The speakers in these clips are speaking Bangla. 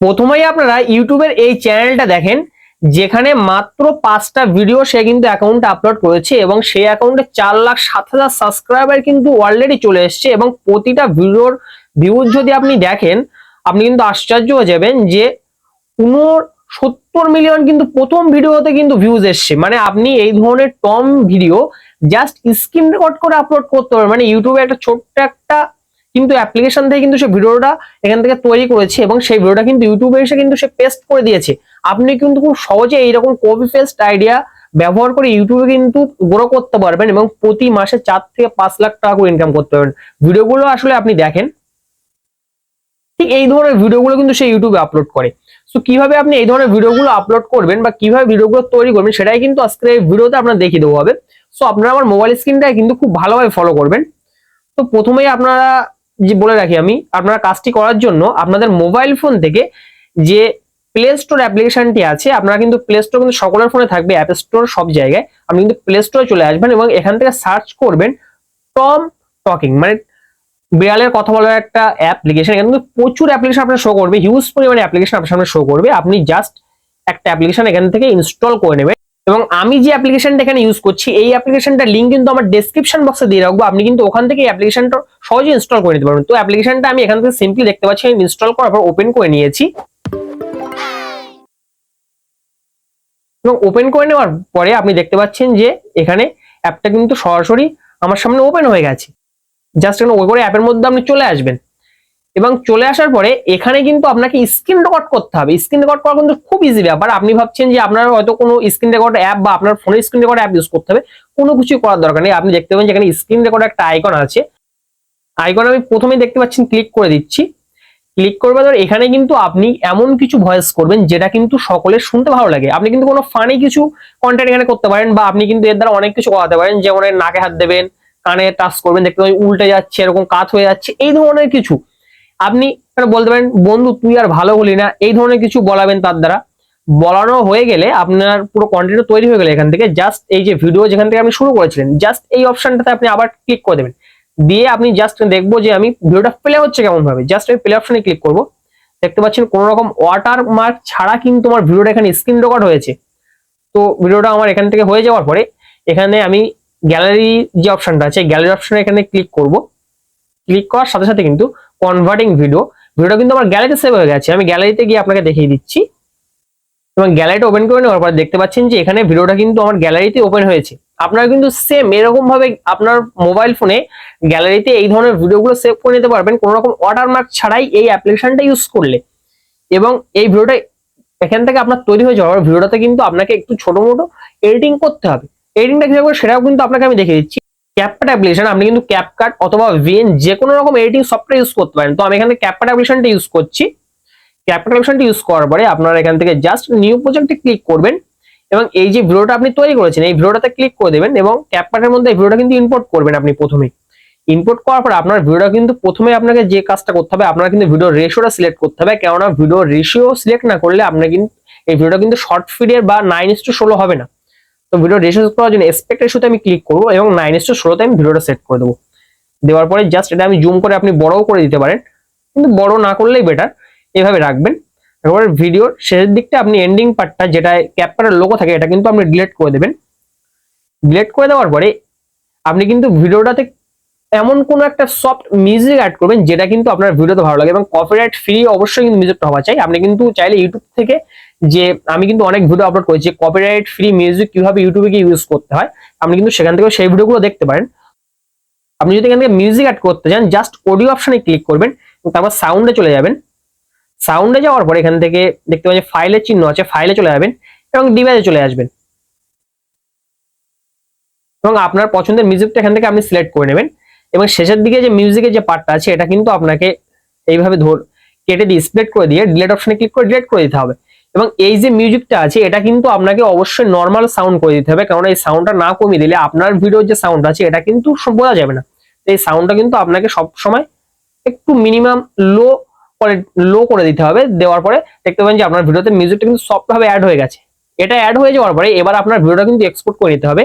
প্রথমেই আপনারা ইউটিউবের এই চ্যানেলটা দেখেন, যেখানে মাত্র পাঁচটা ভিডিও সে কিন্তু অ্যাকাউন্টে আপলোড করেছে এবং সেই অ্যাকাউন্টে চার লাখ সাত হাজার সাবস্ক্রাইবার কিন্তু অলরেডি চলে এসছে এবং প্রতিটা ভিডিওর ভিউজ যদি আপনি দেখেন, আপনি কিন্তু আশ্চর্য হয়ে যাবেন যে সত্তর মিলিয়ন কিন্তু প্রথম ভিডিওতে কিন্তু ভিউজ এসছে। মানে আপনি এই ধরনের টম ভিডিও জাস্ট স্ক্রিন রেকর্ড করে আপলোড করতে পারবেন। মানে ইউটিউবে একটা ছোট্ট একটা কিন্তু অ্যাপ্লিকেশন থেকে কিন্তু সে ভিডিওটা এখান থেকে তৈরি করেছে এবং সেই ভিডিওটা কিন্তু ইউটিউবে এসে কিন্তু সে পেস্ট করে দিয়েছে। আপনি কিন্তু খুব সহজে এইরকম কপি পেস্ট আইডিয়া ব্যবহার করে ইউটিউবে কিন্তু গ্রো করতে পারবেন এবং প্রতি মাসে চার থেকে পাঁচ লাখ টাকা করে ইনকাম করতে পারবেন। ভিডিওগুলো আসলে আপনি দেখেন, ঠিক এই ধরনের ভিডিওগুলো কিন্তু সে ইউটিউবে আপলোড করে। সো কীভাবে আপনি এই ধরনের ভিডিওগুলো আপলোড করবেন বা কীভাবে ভিডিওগুলো তৈরি করবেন সেটাই কিন্তু আজকের এই ভিডিওতে আপনার দেখিয়ে দেবো হবে। সো আপনারা আমার মোবাইল স্ক্রিনটা কিন্তু খুব ভালোভাবে ফলো করবেন। তো প্রথমেই আপনারা বলে রাখি আমি, আপনারা কাজটি করার জন্য আপনাদের মোবাইল ফোন থেকে যে প্লে স্টোর অ্যাপ্লিকেশনটি আছে, আপনারা কিন্তু প্লে স্টোর কিন্তু সকলের ফোনে থাকবে অ্যাপ স্টোর সব জায়গায়। আপনি কিন্তু প্লে স্টোরে চলে আসবেন এবং এখান থেকে সার্চ করবেন টম টকিং মানে বিড়ালের কথা বলার একটা অ্যাপ্লিকেশন এখানে কিন্তু প্রচুর অ্যাপ্লিকেশন আপনার শো করবে হিউজ পরিমাণে অ্যাপ্লিকেশন আপনার সামনে শো করবে। আপনি জাস্ট একটা অ্যাপ্লিকেশন এখান থেকে ইনস্টল করে নেবেন এবং আমি যে অ্যাপ্লিকেশনটা এখানে ইউজ করছি, এই অ্যাপ্লিকেশনটার লিঙ্ক কিন্তু আমার ডেসক্রিপশন বক্সে দিয়ে রাখব। আপনি কিন্তু ওখান থেকে অ্যাপ্লিকেশনটা সহজে ইনস্টল করে নিতে পারবেন। তো অ্যাপ্লিকেশনটা আমি এখান থেকে সিম্পলি দেখতে পাচ্ছি, আমি ইনস্টল করার পর ওপেন করে নিয়েছি। এবং ওপেন করে নেওয়ার পরে আপনি দেখতে পাচ্ছেন যে এখানে অ্যাপটা কিন্তু সরাসরি আমার সামনে ওপেন হয়ে গেছে। জাস্ট এখানে ওই করে অ্যাপের মধ্যে আপনি চলে আসবেন। এবং চলে আসার পরে এখানে কিন্তু আপনাকে স্ক্রিন রেকর্ড করতে হবে। স্ক্রিন রেকর্ড করা কিন্তু খুব ইজি ব্যাপার। আপনি ভাবছেন যে আপনার হয়তো কোনো স্ক্রিন রেকর্ড অ্যাপ বা আপনার ফোনের স্ক্রিন রেকর্ড অ্যাপ ইউজ করতে হবে। কোনো কিছু করার দরকার নেই। আপনি দেখতে পাবেন যে এখানে স্ক্রিন রেকর্ড একটা আইকন আছে। আইকন আমি প্রথমেই দেখতে পাচ্ছেন ক্লিক করে দিচ্ছি। ক্লিক করবে ধর এখানে কিন্তু আপনি এমন কিছু ভয়েস করবেন, যেটা কিন্তু সকলের শুনতে ভালো লাগে। আপনি কিন্তু কোনো ফানি কিছু কন্টেন্ট এখানে করতে পারেন বা আপনি কিন্তু এর দ্বারা অনেক কিছু করাতে পারেন, যেমন নাকে হাত দেবেন, কানে টাচ করবেন, দেখতে উল্টে যাচ্ছে, এরকম কাত হয়ে যাচ্ছে, এই ধরনের কিছু। আপনি বলতে পারেন, বন্ধু, তুই আর ভালো হলি না। এই ধরনের কিছু বলাবেন তার দ্বারা। বলানো হয়ে গেলে আপনার পুরো কন্টেন্ট তৈরি হয়ে গেলে এখান থেকে জাস্ট এই যে ভিডিও যেখান থেকে আপনি শুরু করেছিলেন জাস্ট এই অপশনটাতে আপনি আবার ক্লিক করে দেবেন। দিয়ে আপনি জাস্ট দেখব যে আমি ভিডিওটা প্লে হচ্ছে কেমন ভাবে। জাস্ট আমি প্লে অপশনে ক্লিক করব। দেখতে পাচ্ছেন কোনো রকম ওয়াটার মার্ক ছাড়া কিন্তু আমার ভিডিওটা এখানে স্ক্রিন রেকর্ড হয়েছে। তো ভিডিওটা আমার এখান থেকে হয়ে যাওয়ার পরে এখানে আমি গ্যালারি যে অপশনটা আছে গ্যালারি অপশনে এখানে ক্লিক করব। ক্লিক করার সাথে সাথে কিন্তু কনভার্টিং ভিডিও ভিডিওটা কিন্তু আমার গ্যালারিতে সেভ হয়ে গেছে। আমি গ্যালারিতে গিয়ে আপনাকে দেখিয়ে দিচ্ছি। এবং গ্যালারিটা ওপেন করে নেওয়ার পর দেখতে পাচ্ছেন যে এখানে ভিডিওটা কিন্তু আমার গ্যালারিতে ওপেন হয়েছে। আপনারা কিন্তু সেম এরকম ভাবে আপনার মোবাইল ফোনে গ্যালারিতে এই ধরনের ভিডিওগুলো সেভ করে নিতে পারবেন। কোনো রকম ওয়াটারমার্ক ছাড়াই এই অ্যাপ্লিকেশনটা ইউজ করলে। এবং এই ভিডিওটা এখান থেকে আপনার তৈরি হয়ে যাওয়ার ভিডিওটাতে কিন্তু আপনাকে একটু ছোট মোটো এডিটিং করতে হবে। এডিটিংটা কীভাবে সেটাও কিন্তু আপনাকে আমি দেখিয়ে দিচ্ছি। ক্যাপকাট অ্যাপ্লিকেশন আপনি কিন্তু ক্যাপকাট অথবা ভিএন যে কোনো রকম এডিটিং সফটওয়্যার ইউজ করতে পারেন। তো আমি এখানে ক্যাপকাট অ্যাপ্লিকেশনটা ইউজ করছি। ক্যাপকাট অ্যাপ্লিকেশনটা ইউজ করার পরে আপনারা এখান থেকে জাস্ট নিউ প্রজেক্টে ক্লিক করবেন। এবং এই যে ভিডিওটা আপনি তৈরি করেছেন, এই ভিডিওটাতে ক্লিক করে দেবেন এবং ক্যাপকাটের মধ্যে এই ভিডিওটা কিন্তু ইম্পোর্ট করবেন আপনি প্রথমেই ইম্পোর্ট করার পর আপনার ভিডিওটা কিন্তু প্রথমে আপনাকে যে কাজটা করতে হবে, আপনার কিন্তু ভিডিও রেশিওটা সিলেক্ট করতে হবে, কেননা ভিডিও রেশিও সিলেক্ট না করলে আপনার কিন্তু এই ভিডিওটা কিন্তু শর্ট ফিডের বা নাইন ইস টু ষোলো হবে না। তো ভিডিও রেশিও করার জন্য এক্সপেক্ট রেশিওতে আমি ক্লিক করব এবং নাইন ইস টু ষোলোতে আমি ভিডিওটা সেট করে দেবো। দেওয়ার পরে জাস্ট এটা আমি জুম করে আপনি বড়ও করে দিতে পারেন। কিন্তু বড় না করলেই বেটার এভাবে রাখবেন। এবার ভিডিওর শেষের দিকটা আপনি এন্ডিং পার্টটা যেটা ক্যাপচারের লোগো থাকে, এটা কিন্তু আপনি ডিলিট করে দেবেন। ডিলিট করে দেওয়ার পরে আপনি কিন্তু ভিডিওটাতে এমন কোনো একটা সফট মিউজিক অ্যাড করবেন, যেটা কিন্তু আপনার ভিডিওতে ভালো লাগে এবং কপিরাইট ফ্রি অবশ্যই কিন্তু মিউজিকটা হওয়া চাই। আপনি কিন্তু চাইলে ইউটিউব থেকে যে আমি কিন্তু অনেক ভিডিও আপলোড করেছি কপিরাইট ফ্রি মিউজিক কীভাবে ইউটিউবে গিয়ে ইউজ করতে হয়, আপনি কিন্তু সেখান থেকে সেই ভিডিওগুলো দেখতে পারেন। আপনি যদি এখান থেকে মিউজিক অ্যাড করতে চান জাস্ট অডিও অপশনে ক্লিক করবেন, তারপর সাউন্ডে চলে যাবেন। সাউন্ডে যাওয়ার পর এখান থেকে দেখতে পাচ্ছি ফাইলের চিহ্ন আছে ফাইলে চলে যাবেন এবং ডিভাইসে চলে আসবেন। এবং আপনার পছন্দের মিউজিকটা এখান থেকে আপনি সিলেক্ট করে নেবেন। এবং শেষের দিকে যে মিউজিকের যে পার্টটা আছে, এটা কিন্তু আপনাকে এইভাবে ধর কেটে দিয়ে স্প্লেট করে দিয়ে ডিলেট অপশনে ক্লিক করে ডিলেট করে দিতে হবে। এবং এই যে মিউজিকটা আছে, এটা কিন্তু আপনাকে অবশ্যই নর্মাল সাউন্ড করে দিতে হবে। কারণ এই সাউন্ডটা না কমিয়ে দিলে আপনার ভিডিওর যে সাউন্ড আছে, এটা কিন্তু বোঝা যাবে না। এই সাউন্ডটা কিন্তু আপনাকে সব সময় একটু মিনিমাম লো লো করে দিতে হবে। দেওয়ার পরে দেখতে পাবেন যে আপনার ভিডিওতে মিউজিকটা কিন্তু সফট ভাবে অ্যাড হয়ে গেছে। এটা অ্যাড হয়ে যাওয়ার পরে এবার আপনার ভিডিওটা কিন্তু এক্সপোর্ট করে নিতে হবে।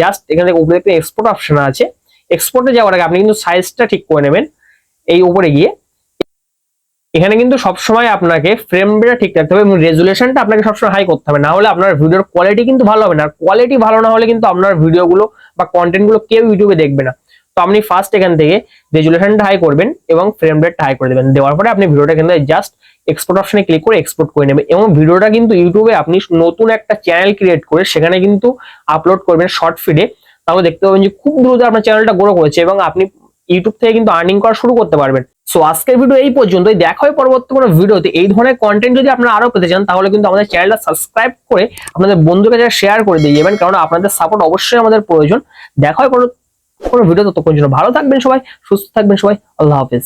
জাস্ট এখানে উপরে একটা এক্সপোর্ট অপশন আছে। এক্সপোর্টে যাওয়ার আগে আপনি কিন্তু সাইজটা ঠিক করে নেবেন এই উপরে গিয়ে। এখানে কিন্তু সবসময় আপনাকে ফ্রেম রেটটা ঠিক রাখতে হবে এবং রেজুলেশনটা আপনাকে সবসময় হাই করতে হবে। না হলে আপনার ভিডিওর কোয়ালিটি কিন্তু ভালো হবে না। আর কোয়ালিটি ভালো না হলে কিন্তু আপনার ভিডিওগুলো বা কন্টেন্টগুলো কেউ ইউটিউবে দেখবে না। তো আপনি ফার্স্ট এখান থেকে রেজুলেশনটা হাই করবেন এবং ফ্রেম রেটটা হাই করে দেবেন। দেওয়ার পরে আপনি ভিডিওটা কিন্তু জাস্ট এক্সপোর্ট অপশনে ক্লিক করে এক্সপোর্ট করে নেবেন এবং ভিডিওটা কিন্তু ইউটিউবে আপনি নতুন একটা চ্যানেল ক্রিয়েট করে সেখানে কিন্তু আপলোড করবেন শর্ট ফিডে তাহলে দেখতে পাবেন যে খুব দ্রুত আপনার চ্যানেলটা গ্রো করেছে এবং আপনি ইউটিউব থেকে কিন্তু আর্নিং করা শুরু করতে পারবেন। সো আজকের ভিডিও এই পর্যন্তই। দেখা হয় পরবর্তী কোনো ভিডিওতে এই ধরনের কন্টেন্ট যদি আপনারা আরও পেতে চান, তাহলে কিন্তু আমাদের চ্যানেলটা সাবস্ক্রাইব করে আপনাদের বন্ধুকে শেয়ার করে দিয়ে যাবেন কারণ আপনাদের সাপোর্ট অবশ্যই আমাদের প্রয়োজন। দেখা হয় কোনো কোনো ভিডিও ততক্ষণ জন্য ভালো থাকবেন সবাই সুস্থ থাকবেন সবাই আল্লাহ হাফেজ।